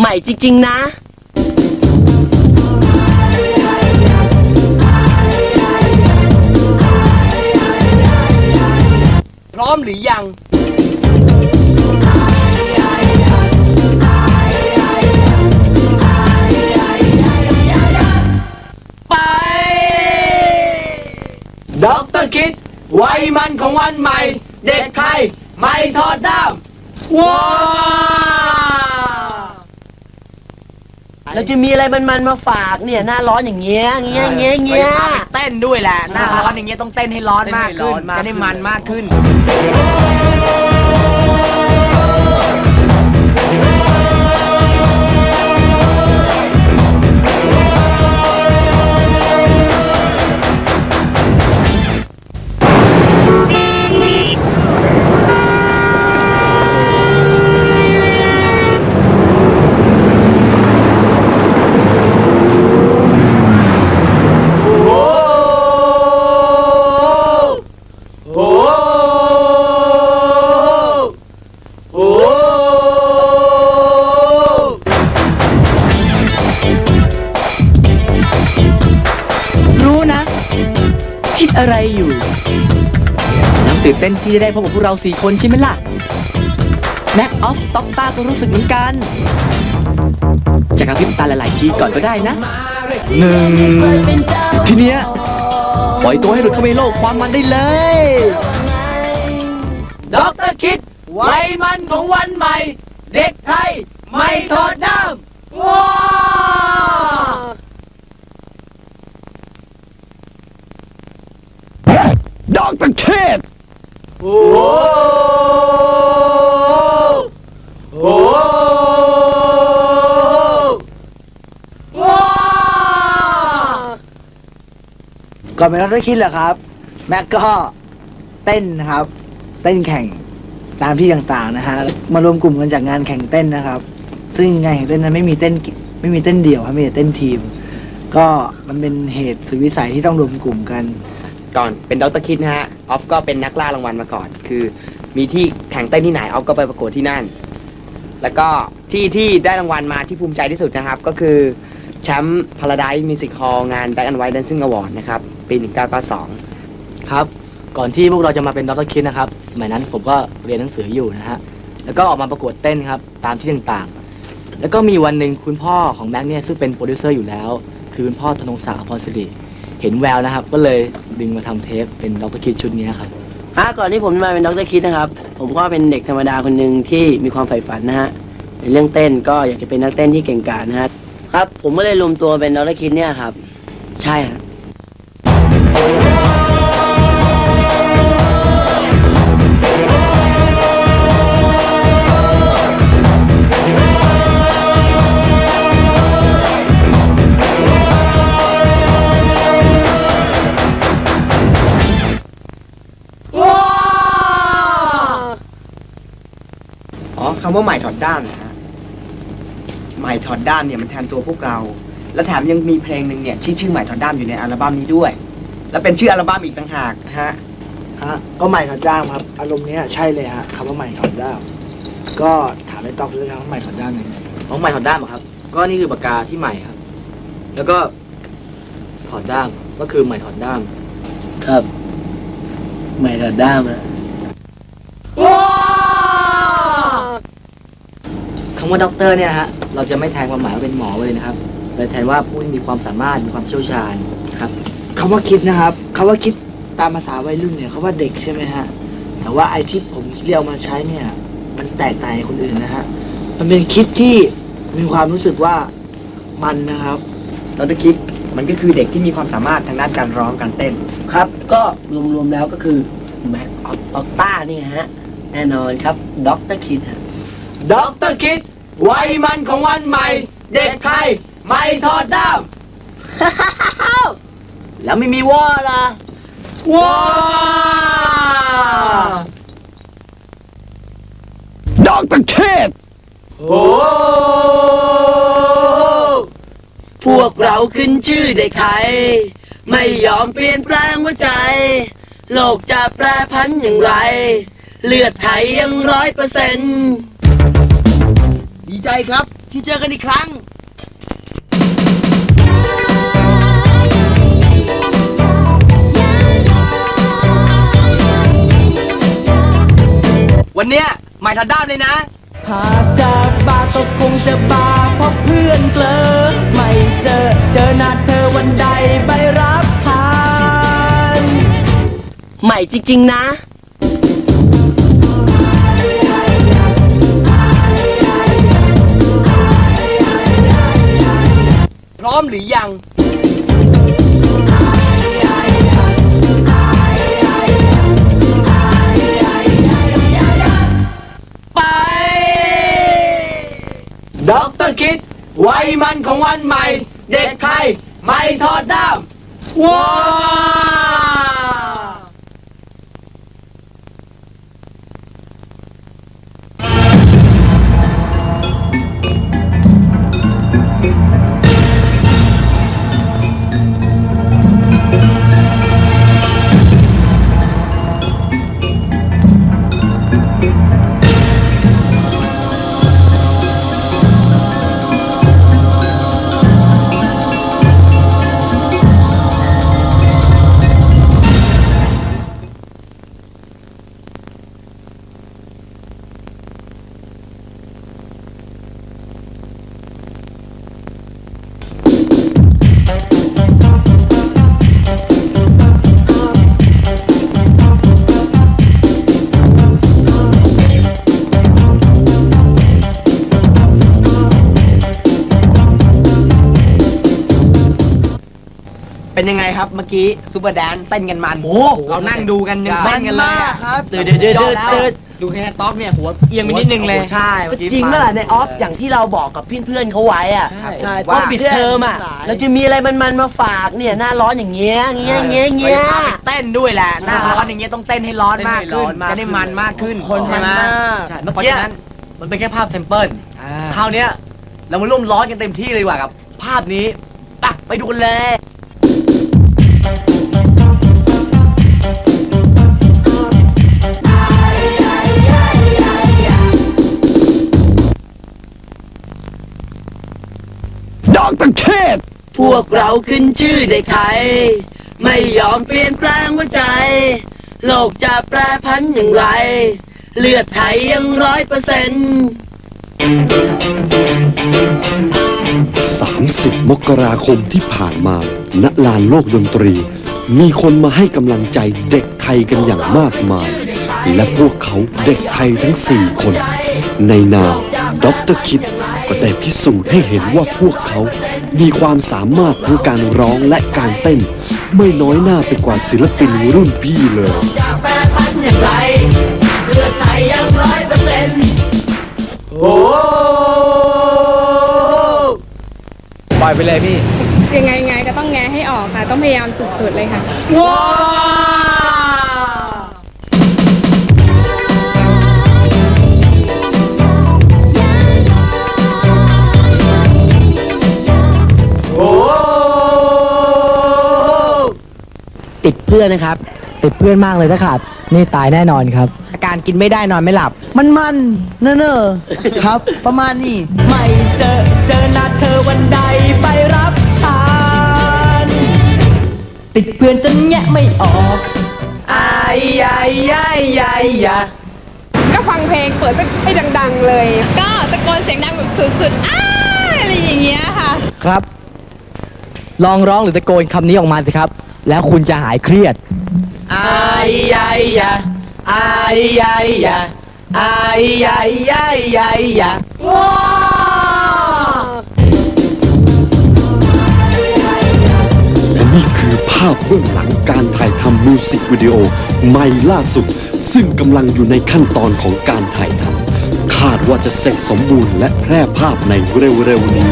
ใหม่จริง ๆ นะ พร้อมหรือยัง ไปด็อกเตอร์คิด ไว้มันของวันใหม่ เด็กไทย ไม่ทอดด้ามว้า เราจะมีอะไรมันๆมาฝากเนี่ยหน้าร้อนอย่างเงี้ยเงี้ยเงี้ยเงี้ยเต้นด้วยแหละ หน้าร้อนอย่างเงี้ยต้องเต้นให้ร้อนมากขึ้น จะได้มันมากขึ้น โอ้รู้นะ คิดอะไรอยู่ยังตื่นเต้นที่จะได้พบกับพวกเราสี่คนใช่ไหมล่ะ แม็กออฟต็อกตาก็รู้สึกเหมือนกัน จะกระพริบตาหลายๆทีก่อนก็ได้นะหนึ่งทีเนี้ยปล่อยตัวให้หลุดเข้าไปโลกความมันได้เลยด็อกเตอร์คิด ไว้มันของวันใหม่ เด็กไทย ไม่ทอดน้ำว้าด็อกเตอร์เคทโอ้โอ้ว้าก่อนเป็นนักคิดเหรอครับ แม็กก็เต้นนะครับ เต้นแข่ง ตามที่ต่างๆนะฮะมารวมกลุ่มกันจากงานแข่งเต้นนะครับ ซึ่งงานแข่งเต้นนั้นไม่มีเต้นกิไม่มีเต้นเดี่ยวครับมีแต่เต้นทีม ก็มันเป็นเหตุสุดวิสัยที่ต้องรวมกลุ่มกัน ก่อนเป็นดรคิดนะฮะออฟก็เป็นนักล่ารางวัลมาก่อน คือมีที่แข่งเต้นที่ไหนออฟก็ไปประกวดที่นั่น แล้วก็ที่ที่ได้รางวัลมาที่ภูมิใจที่สุดนะครับ ก็คือแชมป์ Paradise Music Hall งาน Black and White Dancing Award นะครับปี 1992 ครับ ก่อนที่พวกเราจะมาเป็นดรคิดนะครับส มัยนั้นผมก็เรียนหนังสืออยู่นะฮะ แล้วก็ออกมาประกวดเต้นครับ ตามที่ต่างๆ แล้วก็มีวันหนึ่งคุณพ่อของแม็กเนี่ยซึ่งเป็นโปรดิวเซอร์อยู่แล้ว คือคุณพ่อธนงศักดิ์อภรศิริเห็นแววนะครับ ก็เลยดึงมาทำเทปเป็นดรคิดชุดนี้ครับอะก่อนที่ผมจะมาเป็นดรคิดนะครับ ผมก็เป็นเด็กธรรมดาคนหนึ่งที่มีความใฝ่ฝันนะฮะในเรื่องเต้นก็อยากจะเป็นนักเต้นที่เก่งกาจนะฮะครับ ผมก็เลยรวมตัวเป็นดรคิดเนี่ยครับ ใช่ฮะว้ำว่าใหม่ถอดด้ามนะฮะใหม่ถอดด้ามเนี่ยมันแทนตัวพวกเรา แล้วแถมยังมีเพลงหนึ่งเนี่ยชื่อชื่อใหม่ถอดด้ามอยู่ในอัลบั้มนี้ด้วย แล้วเป็นชื่ออัลบั้มอีกต่างหากฮะฮะก็ใหม่ถอดด้ามครับ อารมณ์เนี้ยใช่เลยฮะคำว่าใหม่ถอดด้ามก็ถามไอ้ต๊อกเลยครับว่าใหม่ถอดด้ามยังไงของใหม่ถอดด้ามเหรอครับ ก็นี่คือปากกาที่ใหม่ครับ แล้วก็ถอดด้ามก็คือใหม่ถอดด้าม ครับ ใหม่ระด้ามอะว้าำว่าด็อกเตอร์เนี่ยนะฮะเราจะไม่แทนความหมายว่าเป็นหมอไว้เลยนะครับเราแทนว่าผู้ที่มีความสามารถมีความเชี่ยวชาญนะครับคำว่าคิดนะครับคำว่าคิดตามภาษาวัยรุ่นเนี่ยเขาว่าเด็กใช่ไหมฮะแต่ว่าไอ้ที่ผมเรียกมาใช้เนี่ย มันแตกต่างจากคนอื่นนะฮะมันเป็นคิดที่มีความรู้สึกว่ามันนะครับดรคิดมันก็คือเด็กที่มีความสามารถทางด้านการร้องการเต้น ครับ ก็รวมๆแล้วก็คือแม็กออฟตอกต้านี่ฮะแน่นอนครับดรคิดฮะด็อกเตอร์คิด ไว้มันของวันใหม่ เด็กไทยไม่ทอดด้าม แล้วไม่มีว่าล่ะว้าด็อกเตอร์เคทโอ้พวกเราขึ้นชื่อเด็กไทย ไม่ยอมเปลี่ยนแปลงหัวใจ โลกจะแปรพันอย่างไร เลือดไทยยังร้อยเปอร์เซ็นต์ ดีใจครับ ที่เจอกันอีกครั้ง วันเนี้ยใหม่ทัดด้ามเลยนะ หากจะบาก็คงจะบาเพราะเพื่อนเกลอไม่เจอ เจอหน้าเธอวันใดใบรับทาน ใหม่จริง ๆ นะ มหรือยัง ไปด็อกเตอร์คิด ไว้มันของวันใหม่ เด็กไทย ไม่ทอดด้ามว้า เป็นยังไงครับเมื่อกี้ซูเปอร์แดนเต้นกันมันโอ้เรานั่งดูกันยังเต้นกันเลยอะครับ เดือดเดือดเดือดเดือดเดือดดูแค่ต๊อกเนี่ยหัวเอียงไปนิดนึงเลย ใช่เมื่อกี้จริงเมื่อไหร่ในออฟอย่างที่เราบอกกับเพื่อนๆเขาไว้อะใช่ว่าปิดเทอมอะเราจะมีอะไรมันๆมาฝากเนี่ยหน้าร้อนอย่างเงี้ยเงี้ยเงี้ยเงี้ยเต้นด้วยแหละหน้าร้อนอย่างเงี้ยต้องเต้นให้ร้อนมากเต้นให้ร้ขึ้อนนมากจะได้มันมากขึ้นคนใช่มันไหมมากใช่เมื่อเพราะกี้ฉะนั้นมันเป็นแค่ภาพแซมเปิลคราวเนี้ยเรามาร่วมร้อนกันเต็มที่เลยดีกว่ากับ ภาพนี้อะไปดูกันเลย ด็อกเตอร์เคทพวกเราขึ้นชื่อเด็กไทย ไม่ยอมเปลี่ยนแปลงหัวใจ โลกจะแปรพันอย่างไร เลือดไทยยังร้อยเปอร์เซ็นต์30 มกราคมที่ผ่านมาณลานโลกดนตรี มีคนมาให้กำลังใจเด็กไทยกันอย่างมากมาย และพวกเขาเด็กไทยทั้ง 4 คน ในนามด็อกเตอร์คิดก็ได้พิสูจน์ให้เห็นว่าพวกเขามีความสามารถทั้งการร้องและการเต้น ไม่น้อยหน้าไปกว่าศิลปินรุ่นพี่เลยจะแปรพันอย่างไรเลือดไทยยังร้อยเปอร์เซ็นต์ปล่อยไปเลยพี่ ยังไงไงก็ต้องแงะให้ออกค่ะ ต้องพยายามสุดๆเลยค่ะ ว้า เพื่อนนะครับ ติดเพื่อนมากเลยถ้าขาดนี่ตายแน่นอนครับ อาการกินไม่ได้นอนไม่หลับ มันมันๆเนอะๆครับ ประมาณนี้ ไม่เจอเจอหน้าเธอวันใดใบรับทานติดเพื่อนจนแงะไม่ออกอายยายยายยายยาก็ฟังเพลงเปิดสักให้ดัง ๆ เลย ก็ตะโกนเสียงดังแบบสุดๆอ้าอะไรอย่างเงี้ยค่ะ ครับ ลองร้องหรือตะโกนคำนี้ออกมาสิครับ แล้วคุณจะหายเครียด อายยายยาอายยายยาอายยายยายยายยาว้าและนี่คือภาพเบื้องหลังการถ่ายทำมิวสิกวิดีโอใหม่ล่าสุด ซึ่งกำลังอยู่ในขั้นตอนของการถ่ายทำคาดว่าจะเสร็จสมบูรณ์และแพร่ภาพในเร็วๆนี้